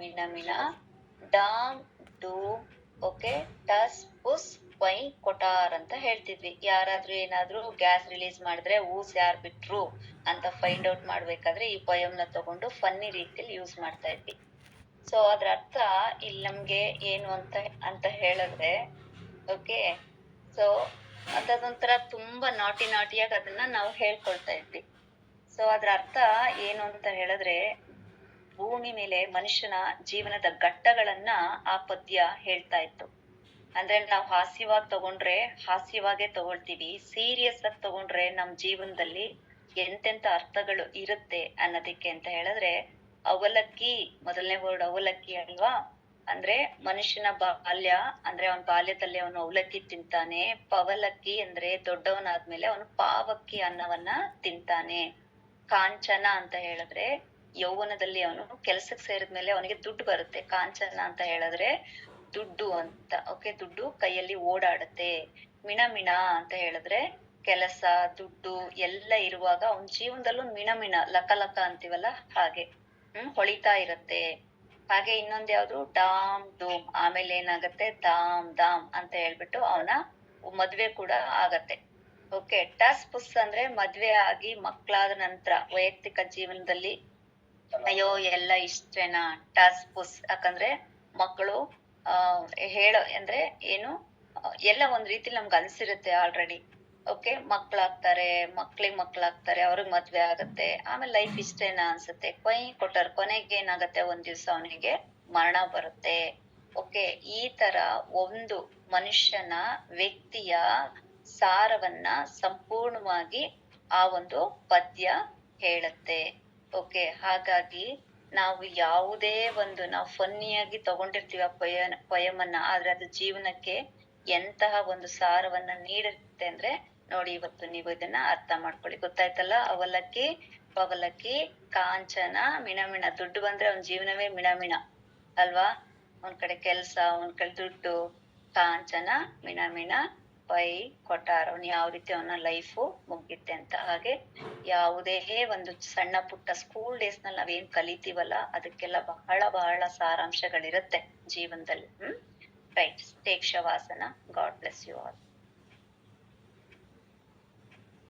ಮಿಣ ಮಿಣ ಡಾಮ್, ಡೂಮ್, ಓಕೆ ಟಸ್ ಪುಸ್ ಪೈ ಕೊಟಾರ್ ಅಂತ ಹೇಳ್ತಿದ್ವಿ. ಯಾರಾದ್ರೂ ಏನಾದ್ರೂ ಗ್ಯಾಸ್ ರಿಲೀಸ್ ಮಾಡಿದ್ರೆ ಊಸ್ ಯಾರ್ ಬಿಟ್ರು ಅಂತ ಫೈಂಡ್ ಔಟ್ ಮಾಡ್ಬೇಕಾದ್ರೆ ಈ ಪಯಂನ ತಗೊಂಡು ಫನ್ನಿ ರೀತಿಯಲ್ಲಿ ಯೂಸ್ ಮಾಡ್ತಾ ಇದ್ವಿ. ಸೊ ಅದ್ರ ಅರ್ಥ ಇಲ್ಲಿ ನಮ್ಗೆ ಏನು ಅಂತ ಅಂತ ಹೇಳಿದ್ರೆ, ಓಕೆ ಸೊ ಅದೊಂಥರ ತುಂಬಾ ನಾಟಿ ನಾಟಿಯಾಗಿ ಅದನ್ನ ನಾವು ಹೇಳ್ಕೊಳ್ತಾ ಇದ್ವಿ. ಸೊ ಅದ್ರ ಅರ್ಥ ಏನು ಅಂತ ಹೇಳಿದ್ರೆ ಭೂಮಿ ಮೇಲೆ ಮನುಷ್ಯನ ಜೀವನದ ಘಟ್ಟಗಳನ್ನ ಆ ಪದ್ಯ ಹೇಳ್ತಾ ಇತ್ತು. ಅಂದ್ರೆ ನಾವು ಹಾಸ್ಯವಾಗಿ ತಗೊಂಡ್ರೆ ಹಾಸ್ಯವಾಗೇ ತಗೊಳ್ತೀವಿ ಸೀರಿಯಸ್ ಆಗಿ ತಗೊಂಡ್ರೆ ನಮ್ ಜೀವನದಲ್ಲಿ ಎಂತೆಂತ ಅರ್ಥಗಳು ಇರುತ್ತೆ ಅನ್ನೋದಕ್ಕೆ ಅಂತ ಹೇಳಿದ್ರೆ, ಅವಲಕ್ಕಿ, ಮೊದಲನೇ ವರ್ಡ್ ಅವಲಕ್ಕಿ ಅಲ್ವಾ? ಅಂದ್ರೆ ಮನುಷ್ಯನ ಬಾಲ್ಯ, ಅಂದ್ರೆ ಅವನ ಬಾಲ್ಯದಲ್ಲಿ ಅವನು ಅವಲಕ್ಕಿ ತಿಂತಾನೆ, ಪವಲಕ್ಕಿ ಅಂದ್ರೆ ದೊಡ್ಡವನಾದ್ಮೇಲೆ ಅವನು ಪಾವಕ್ಕಿ ಅನ್ನವನ್ನ ತಿಂತಾನೆ. ಕಾಂಚನ ಅಂತ ಹೇಳಿದ್ರೆ ಯೌವನದಲ್ಲಿ ಅವನು ಕೆಲ್ಸಕ್ಕೆ ಸೇರಿದ್ಮೇಲೆ ಅವನಿಗೆ ದುಡ್ಡು ಬರುತ್ತೆ. ಕಾಂಚನ ಅಂತ ಹೇಳಿದ್ರೆ ದುಡ್ಡು ಅಂತ ಓಕೆ ದುಡ್ಡು ಕೈಯಲ್ಲಿ ಓಡಾಡುತ್ತೆ. ಮಿಣ ಮಿಣ ಅಂತ ಹೇಳಿದ್ರೆ ಕೆಲಸ, ದುಡ್ಡು ಎಲ್ಲ ಇರುವಾಗ ಅವನ ಜೀವನದಲ್ಲೂ ಮಿಣ ಮಿಣ ಲಕ ಲಕ ಅಂತೀವಲ್ಲ ಹಾಗೆ, ಹ್ಮ್? ಹೊಳಿತಾ ಇರತ್ತೆ. ಹಾಗೆ ಇನ್ನೊಂದ್ ಯಾವ್ದು? ಡಾಮ್, ಡೂಮ್. ಆಮೇಲೆ ಏನಾಗತ್ತೆ? ದಾಮ್ ದಾಮ್ ಅಂತ ಹೇಳ್ಬಿಟ್ಟು ಅವನ ಮದ್ವೆ ಕೂಡ ಆಗತ್ತೆ. ಓಕೆ ಟಸ್ ಪುಸ್ ಅಂದ್ರೆ ಮದ್ವೆ ಆಗಿ ಮಕ್ಕಳಾದ ನಂತರ ವೈಯಕ್ತಿಕ ಜೀವನದಲ್ಲಿ ಅಯ್ಯೋ ಎಲ್ಲ ಇಷ್ಟೇನಾ? ಟಾಸ್ ಪುಸ್ ಯಾಕಂದ್ರೆ ಮಕ್ಕಳು ಹೇಳೋ, ಅಂದ್ರೆ ಏನು ಎಲ್ಲ ಒಂದ್ ರೀತಿ ನಮ್ಗೆ ಅನ್ಸಿರುತ್ತೆ ಆಲ್ರೆಡಿ ಓಕೆ ಮಕ್ಳಾಗ್ತಾರೆ, ಮಕ್ಳಿಗೆ ಮಕ್ಳಾಗ್ತಾರೆ, ಅವ್ರಿಗೆ ಮದ್ವೆ ಆಗತ್ತೆ, ಆಮೇಲೆ ಲೈಫ್ ಇಷ್ಟೇನಾ ಅನ್ಸುತ್ತೆ? ಕೊಯ್ ಕೊಟ್ಟರ್, ಕೊನೆಗೆ ಏನಾಗತ್ತೆ ಒಂದ್ ದಿವ್ಸ ಅವನಿಗೆ? ಮರಣ ಬರುತ್ತೆ. ಓಕೆ ಈ ತರ ಒಂದು ಮನುಷ್ಯನ ವ್ಯಕ್ತಿಯ ಸಾರವನ್ನ ಸಂಪೂರ್ಣವಾಗಿ ಆ ಒಂದು ಪದ್ಯ ಹೇಳುತ್ತೆ. ಓಕೆ, ಹಾಗಾಗಿ ನಾವು ಯಾವುದೇ ಒಂದು ನಾವು ಫನ್ನಿಯಾಗಿ ತಗೊಂಡಿರ್ತೀವಿ ಆ ಪೊಯ ಪಯಮನ್ನ, ಆದ್ರೆ ಅದು ಜೀವನಕ್ಕೆ ಎಂತಹ ಒಂದು ಸಾರವನ್ನ ನೀಡುತ್ತೆ ಅಂದ್ರೆ ನೋಡಿ ಇವತ್ತು ನೀವು ಇದನ್ನ ಅರ್ಥ ಮಾಡ್ಕೊಳ್ಳಿ. ಗೊತ್ತಾಯ್ತಲ್ಲ? ಅವಲಕ್ಕಿ, ಪವಲಕ್ಕಿ, ಕಾಂಚನ, ಮಿಣಮಿಣ. ಮಿಣ ದುಡ್ಡು ಬಂದ್ರೆ ಅವನ ಜೀವನವೇ ಮಿಣಮಿಣ ಮಿಣ ಅಲ್ವಾ? ಒಂದ್ ಕಡೆ ಕೆಲ್ಸ ಒಂದ್ ಕಡೆ ದುಡ್ಡು, ಕಾಂಚನ ಮಿಣ ಪೈ ಕೊಟ್ಟಾರ ಅವ್ನು ಯಾವ ರೀತಿ ಅವನ ಲೈಫು ಮುಗಿಯುತ್ತೆ ಅಂತ. ಹಾಗೆ ಯಾವುದೇ ಒಂದು ಸಣ್ಣ ಪುಟ್ಟ ಸ್ಕೂಲ್ ಡೇಸ್ನಲ್ಲಿ ನಾವೇನ್ ಕಲಿತೀವಲ್ಲ, ಅದಕ್ಕೆಲ್ಲ ಬಹಳ ಬಹಳ ಸಾರಾಂಶಗಳಿರುತ್ತೆ ಜೀವನದಲ್ಲಿ. ಹ್ಮ್? Right take shavasana. God bless you all